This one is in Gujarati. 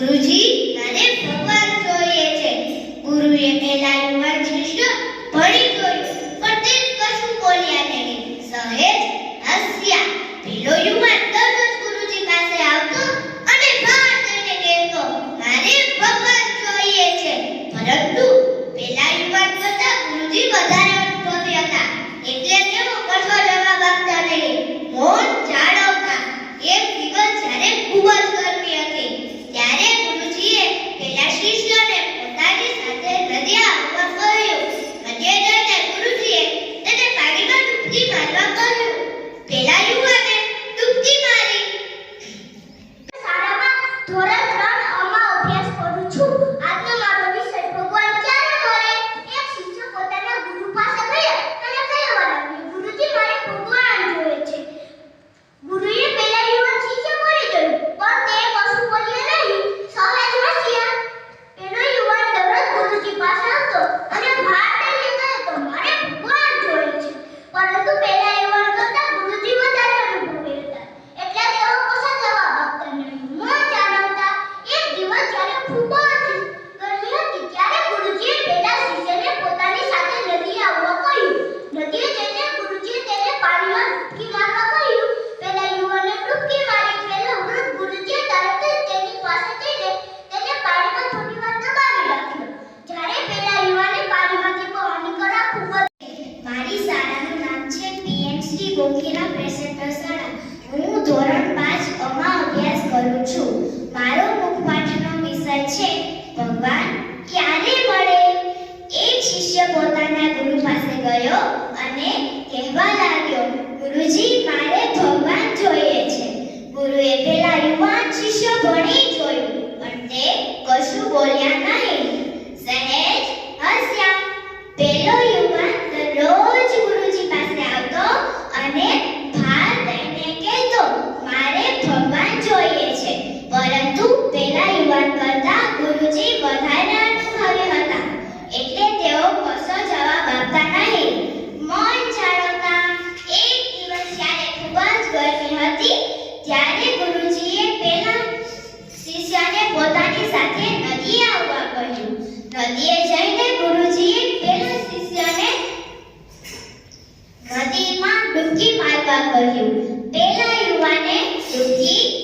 ગુરુજી, મને ભગવાન જોઈએ છે. ગુરુએ પહેલા યુવાન શિષ્ય ભણી જોયું, પણ તે કશું બોલ્યા નહીં. સહેજ હસ્યા પેલો quiero presentar રુચિ વધારે અનુભવી હતા. એટલે તેઓ કશો જવાબ આપતા નહીં. મન જાળવતા એક દિવસ જ્યારે ખૂબ જ ગરમી હતી, ત્યારે ગુરુજીએ પેલા શિષ્યને પોતાની સાથે નદી આવવા કહ્યું. નદીએ જઈને ગુરુજીએ પેલા શિષ્યને નદીમાં ડૂબકી મારવા કહ્યું. પેલા યુવાને ડૂબકી